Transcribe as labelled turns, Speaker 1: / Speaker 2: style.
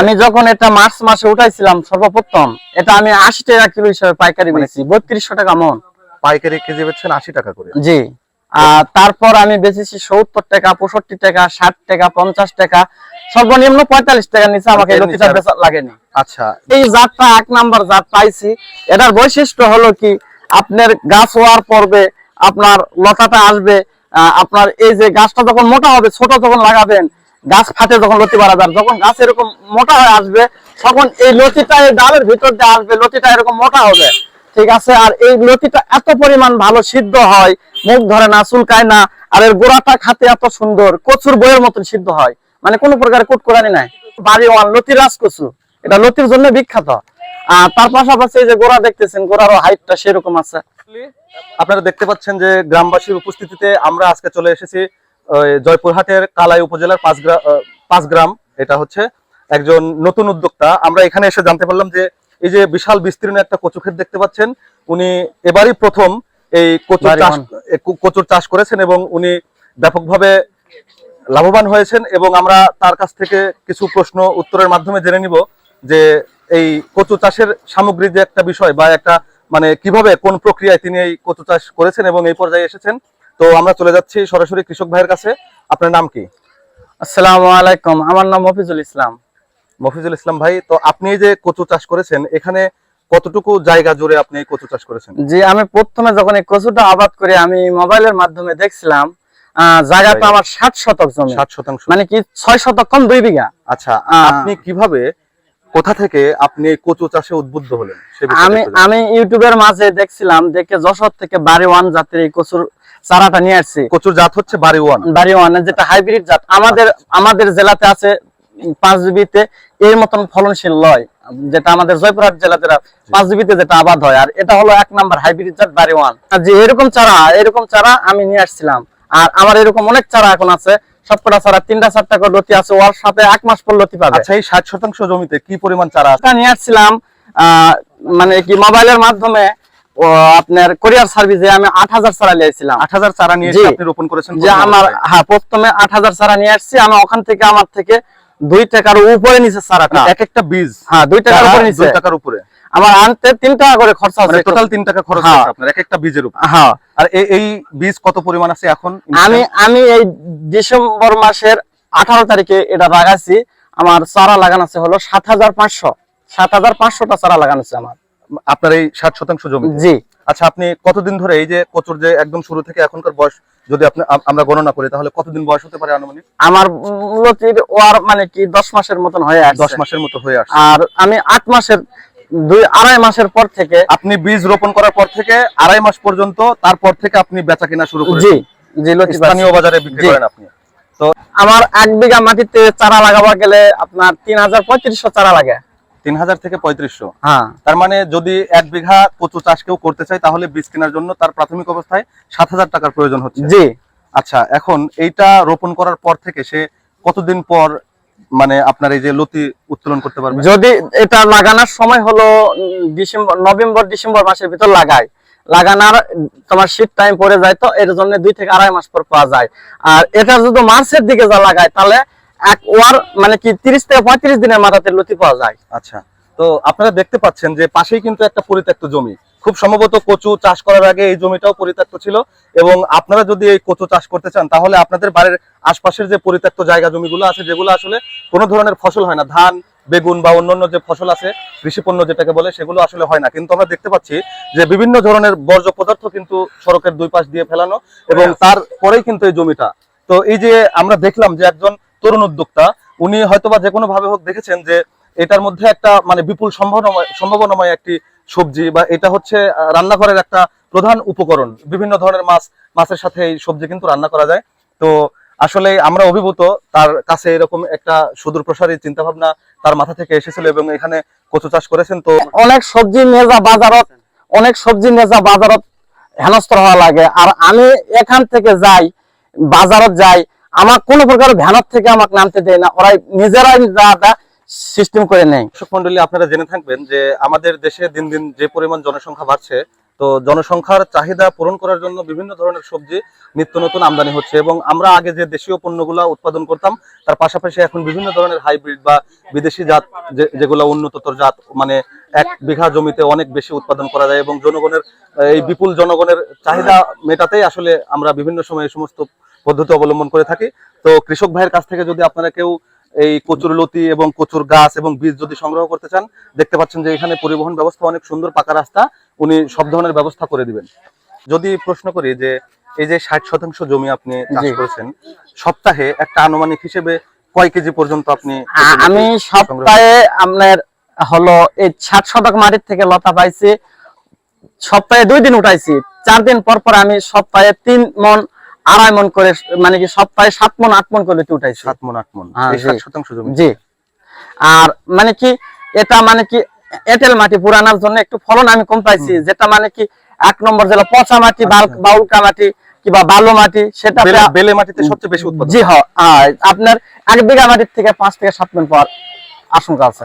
Speaker 1: আমি যখন এটা মার্চ মাসে উঠাইছিলাম সর্বপ্রথম এটা আমি আশি টাকা কিলো হিসাবে পাইকারি
Speaker 2: মানে
Speaker 1: বত্রিশশো টাকা মন।
Speaker 2: পাইকারি কেজি বেচছেন আশি টাকা করে।
Speaker 1: জি। আর তারপর আমি বেচেছি সত্তর টাকা পঁয়ষট্টি টাকা ষাট টাকা পঞ্চাশ টাকা সর্বনিম্ন পঁয়তাল্লিশ টাকা নিচে আমাকে লতিটা বেচা লাগেনি।
Speaker 2: আচ্ছা।
Speaker 1: এই জাতটা এক নাম্বার জাত পাইছি। এটার বৈশিষ্ট্য হলো কি আপনার গাছ হওয়ার পর্বে আপনার লতাটা আসবে আপনার এই যে গাছটা যখন মোটা হবে ছোট যখন লাগাবেন গাছ ফাটে যখন লতি বাড়া যাবে, যখন গাছ এরকম মোটা হয়ে আসবে, তখন এই লতিটা এই ডালের ভিতর দিয়ে আসবে, লতিটা এরকম মোটা হবে। ঠিক আছে? আর এই লতিটা এত পরিমাণ ভালো সিদ্ধ হয়, মুখ ধরে না, চুলকায় না, আর এর গোড়াটা খাতে এত সুন্দর, কচুর বইয়ের মতন সিদ্ধ হয়। মানে কোনো প্রকার কুটকুরানি নাই। বাড়ি ওয়ান লতি রাজ কচু এটা লতির জন্য বিখ্যাত। আর তার পাশাপাশি এই যে গোড়া দেখতেছেন, গোড়ারও হাইটটা সেরকম আছে।
Speaker 2: আপনারা দেখতে পাচ্ছেন যে গ্রামবাসীর উপস্থিতিতে আমরা আজকে চলে এসেছি জয়পুরহাটের কালাই উপজেলার পাঁচ গ্রাম পাঁচ গ্রাম। এটা হচ্ছে একজন নতুন উদ্যোক্তা। আমরা এখানে এসে জানতে পারলাম যে এই যে বিশাল বিস্তীর্ণ একটা কচু ক্ষেত দেখতে পাচ্ছেন। উনি এবারই প্রথম এই কচুর চাষ কচুর চাষ করেছেন এবং উনি ব্যাপকভাবে লাভবান হয়েছেন এবং আমরা তার কাছ থেকে কিছু প্রশ্ন উত্তরের মাধ্যমে জেনে নিব যে এই কচু চাষের সামগ্রিক যে একটা বিষয় বা একটা মানে কীভাবে কোন প্রক্রিয়ায় তিনি এই কচু চাষ করেছেন এবং এই পর্যায়ে এসেছেন। তো আমরা চলে যাচ্ছি সরাসরি কৃষক ভাইয়ের কাছে। আপনার নাম কি?
Speaker 1: আসসালামু আলাইকুম আমার নাম মফিজুল ইসলাম।
Speaker 2: মফিজুল ইসলাম ভাই তো আপনি যে কচু চাষ করেছেন এখানে কতটুকু জায়গা জুড়ে আপনি কচু চাষ করেছেন?
Speaker 1: জি আমি প্রথমে যখন এই কচুটা আবাদ করে আমি মোবাইলের মাধ্যমে দেখছিলাম জায়গাটা আমার ষাট শতক জমি।
Speaker 2: ষাট শতাংশ।
Speaker 1: মানে কি ছয় শতক কম দুই বিঘা।
Speaker 2: আচ্ছা আপনি কীভাবে কোথা থেকে আপনি কচু চাষে উদ্বুদ্ধ হলেন?
Speaker 1: আমি আমি ইউটিউবের মাঝে দেখছিলাম দেখে যশোর থেকে বাড়ি ওয়ান জাতের এই কচুর চারাটা নিয়ে আসছি।
Speaker 2: কচুর জাত হচ্ছে বাড়ি ওয়ান
Speaker 1: বাড়ি ওয়ান যেটা হাইব্রিড জাত। আমাদের আমাদের জেলাতে আছে পাঁচ জিবিতে এর মতন ফলনশীল লয় যেটা আমাদের জয়পুরহাট জেলাতে পাঁচ জিবিতে যেটা আবাদ হয়। আর এটা হলো এক নাম্বার হাইব্রিড জাত বাড়ি ওয়ান যে এরকম চারা এরকম চারা আমি নিয়ে আসছিলাম। আর আমার এরকম অনেক চারা এখন আছে চারা তিনটা চারটা করে লতি আছে ওর সাথে এক মাস পর লতি পাবে
Speaker 2: আচ্ছা এই ষাট শতাংশ জমিতে কি পরিমাণ চারা আছে?
Speaker 1: নিয়ে আসছিলাম মানে কি মোবাইলের মাধ্যমে আপনার কোরিয়ার সার্ভিসে আমি আট হাজার চারা নিয়েছিলাম
Speaker 2: আট হাজার চারা নিয়ে
Speaker 1: জি।
Speaker 2: এসে আপনি রোপণ করেছেন
Speaker 1: যে আমার। হ্যাঁ প্রথমে আট হাজার চারা নিয়ে আসছি আমি ওখান থেকে আমার থেকে দুই টাকার উপরে নিচে চারাটা
Speaker 2: এক একটা বীজ
Speaker 1: হ্যাঁ দুই টাকার উপরে নিচে
Speaker 2: টাকার উপরে
Speaker 1: আমার আনতে তিন টাকা করে খরচা
Speaker 2: মানে
Speaker 1: আছে
Speaker 2: টোটাল তিন টাকা খরচ
Speaker 1: হ্যাঁ।
Speaker 2: হচ্ছে আপনার এক একটা বীজের উপর।
Speaker 1: হ্যাঁ।
Speaker 2: আর এই- বীজ কত পরিমাণ আছে এখন?
Speaker 1: আমি আমি এই ডিসেম্বর মাসের আঠারো তারিখে এটা লাগাইছি। আমার চারা লাগানো আছে হলো সাত হাজার পাঁচশো। সাত হাজার পাঁচশোটা চারা লাগানো আছে আমার।
Speaker 2: আপনার এই ষাট শতাংশ জমি
Speaker 1: জি।
Speaker 2: আচ্ছা আপনি কতদিন ধরে এই যে কচুর যে একদম শুরু থেকে এখনকার বয়স যদি আপনি আমরা গণনা করি তাহলে কতদিন বয়স হতে পারে আনুমানিক?
Speaker 1: আমার লতির ওয়ার মানে কি দশ মাসের মতন হয়ে আসছে।
Speaker 2: দশ মাসের মতো হয়ে আসছে।
Speaker 1: আর আমি আট মাসের দুই আড়াই মাসের পর থেকে
Speaker 2: আপনি বীজ রোপণ করার পর থেকে আড়াই মাস পর্যন্ত তারপর থেকে আপনি বেচা কিনা শুরু করেন
Speaker 1: জি লতি
Speaker 2: স্থানীয় বাজারে বিক্রি করেন আপনি। তো
Speaker 1: আমার এক বিঘা মাটিতে চারা লাগাবার গেলে আপনার তিন হাজার পঁয়ত্রিশশো চারা লাগে।
Speaker 2: তিন হাজার থেকে পঁয়ত্রিশশো।
Speaker 1: হ্যাঁ।
Speaker 2: তার মানে যদি এক বিঘা কচু চাষ কেউ করতে চায় তাহলে বীজ কেনার জন্য তার প্রাথমিক অবস্থায় সাত হাজার টাকার প্রয়োজন হচ্ছে।
Speaker 1: জি।
Speaker 2: আচ্ছা এখন এইটা রোপণ করার পর থেকে সে কতদিন পর মানে আপনার এই যে লতি উত্তোলন করতে পারবে?
Speaker 1: যদি এটা লাগানোর সময় হলো ডিসেম্বর নভেম্বর ডিসেম্বর মাসের ভিতর লাগায়। লাগানোর তোমার শীত টাইম পড়ে যায় তো এর জন্য দুই থেকে আড়াই মাস পর পাওয়া যায়। আর এটা যদি মার্চের দিকে যা লাগায় তাহলে এক ওয়ার মানে কি তিরিশ থেকে পঁয়ত্রিশ দিনের মাথাতে লতি পাওয়া যায়।
Speaker 2: আচ্ছা। তো আপনারা দেখতে পাচ্ছেন যে পাশেই কিন্তু একটা পরিত্যক্ত জমি। খুব সম্ভবত কচু চাষ করার আগে এই জমিটাও পরিত্যক্ত ছিল এবং আপনারা যদি এই কচু চাষ করতে চান, তাহলে আপনাদের বাড়ির আশপাশের যে পরিত্যক্ত জায়গা জমিগুলো আছে, যেগুলো আসলে কোনো ধরনের ফসল হয় না, ধান, বেগুন বা অন্যান্য যে ফসল আছে কৃষি পণ্য যেটাকে বলে, সেগুলো আসলে হয় না। কিন্তু আমরা দেখতে পাচ্ছি যে বিভিন্ন ধরনের বর্জ্য পদার্থ কিন্তু সড়কের দুই পাশ দিয়ে ফেলানো এবং তারপরেই কিন্তু এই জমিটা। তো এই যে আমরা দেখলাম যে একজন তরুণ উদ্যোক্তা, উনি হয়তোবা যে কোনো ভাবে হোক দেখেছেন যে এটার মধ্যে একটা মানে বিপুল সম্ভাবনাময় সম্ভাবনাময় একটি সবজি বা এটা হচ্ছে রান্নাঘরের একটা প্রধান উপকরণ। বিভিন্ন ধরনের মাছ, মাছের সাথে এই সবজি কিন্তু রান্না করা যায়। তো আসলে আমরা অভিভূত, তার কাছে এরকম একটা সুদূর প্রসারী চিন্তা ভাবনা তার মাথা থেকে এসেছিল এবং এখানে কচু চাষ করেছেন, তো
Speaker 1: অনেক সবজি নেজা বাজারত, অনেক সবজি নেজা বাজারত হেনস্থ হওয়া লাগে। আর আমি এখান থেকে যাই, বাজারত যাই, আমার কোনো প্রকার ভ্যানত থেকে আমাকে নামতে দেয় না। ওরাই নিজেরাই যা সিস্টেম করে নেয়
Speaker 2: দর্শক মন্ডলী, আপনারা জেনে থাকবেন যে আমাদের দেশে দিন দিন যে পরিমাণ জনসংখ্যা বাড়ছে, তো জনসংখ্যার চাহিদা পূরণ করার জন্য বিভিন্ন ধরনের সবজি নিত্য নতুন আমদানি হচ্ছে এবং আমরা আগে যে দেশীয় পণ্যগুলা উৎপাদন করতাম, তার পাশাপাশি এখন বিভিন্ন ধরনের হাইব্রিড বা বিদেশি জাত যেগুলো উন্নততর জাত মানে এক বিঘা জমিতে অনেক বেশি উৎপাদন করা যায় এবং জনগণের, এই বিপুল জনগণের চাহিদা মেটাতেই আসলে আমরা বিভিন্ন সময় সমস্ত পদ্ধতি অবলম্বন করে থাকি। তো কৃষক ভাইয়ের কাছ থেকে যদি আপনারা কেউ এই কচুর লতি এবং কচুর গাছ এবং বীজ যদি সংগ্রহ করতে চান দেখতে পাচ্ছেন যে এখানে পরিবহন ব্যবস্থা অনেক সুন্দর পাকা রাস্তা উনি সব ধরনের ব্যবস্থা করে দিবেন। যদি প্রশ্ন করি যে এই যে ষাট শতাংশ জমি আপনি চাষ করেছেন সপ্তাহে একটা আনুমানিক হিসেবে কয় কেজি পর্যন্ত আপনি
Speaker 1: আমি সপ্তাহে আপনার হলো এই ষাট শতক মাটির থেকে লতা পাইছি সপ্তাহে দুই দিন উঠাইছি চার দিন পর পর আমি সপ্তাহে তিন মন আড়াই মন করে মানে কি সপ্তাহে সাত মন আট মন করে লতি উঠাইছি।
Speaker 2: সাত মন আট মন
Speaker 1: হ্যাঁ।
Speaker 2: শতাংশ জমি।
Speaker 1: জি। আর মানে কি এটা মানে কি এঁটেল মাটি পুরানোর জন্য একটু ফলন আমি কম পাইছি। যেটা মানে কি এক নম্বর যেটা পচা মাটি
Speaker 2: আচ্ছা।
Speaker 1: বাউলকা মাটি কিংবা বালু মাটি সেটা
Speaker 2: বেলে- বেলে মাটিতে সবচেয়ে বেশি উৎপাদন।
Speaker 1: জি হয় আপনার এক বিঘা মাটির থেকে পাঁচ থেকে সাত মন পাওয়ার আশঙ্কা আছে।